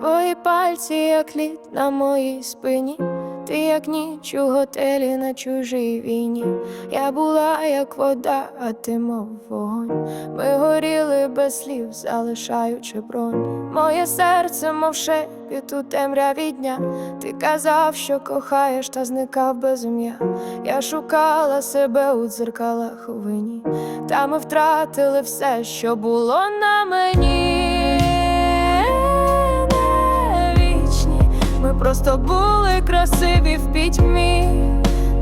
Твої пальці, як лід на моїй спині, ти як ніч у готелі на чужій війні. Я була як вода, а ти мов вогонь. Ми горіли без слів, залишаючи бронь. Моє серце, мов шепіт у темряві дня. Ти казав, що кохаєш, та зникав без ім'я. Я шукала себе у дзеркалах у вині, та ми втратили все, що було на мені. Просто були красиві в пітьмі,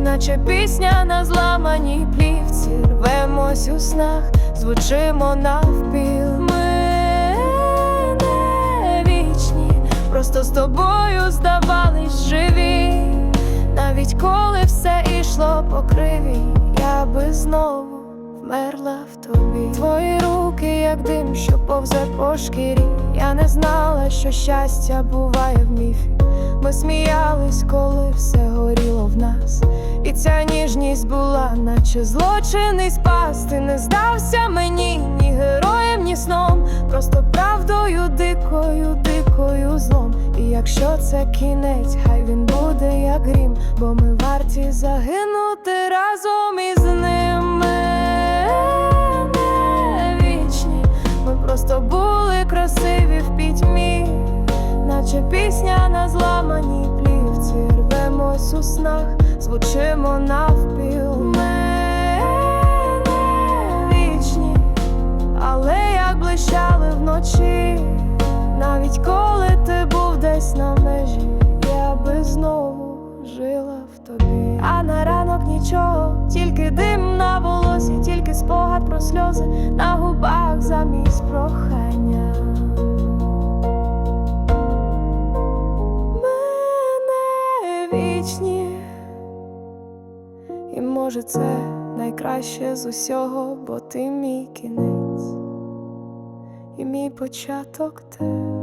наче пісня на зламаній плівці. Рвемось у снах, звучимо навпіл. Ми не вічні, просто з тобою здавались живі. Навіть коли все ішло по криві, я би знову вмерла в тобі. Твої руки, як дим, що повзе по шкірі. Я не знала, що щастя буває в міфі. Ми сміялись, коли все горіло в нас. І ця ніжність була, наче злочинний спас. Ти не здався мені, ні героєм, ні сном. Просто правдою дикою, дикою злом. І якщо це кінець, хай він буде наче пісня на зламаній плівці. Рвемось у снах, звучимо навпіл. Ми не вічні, але як блищали вночі, навіть коли ти був десь на межі, я би знову жила в тобі. А на ранок нічого, тільки дим на волосі, тільки спогад про сльози на губах замість прохання. Вічні. І може це найкраще з усього, бо ти мій кінець і мій початок теж.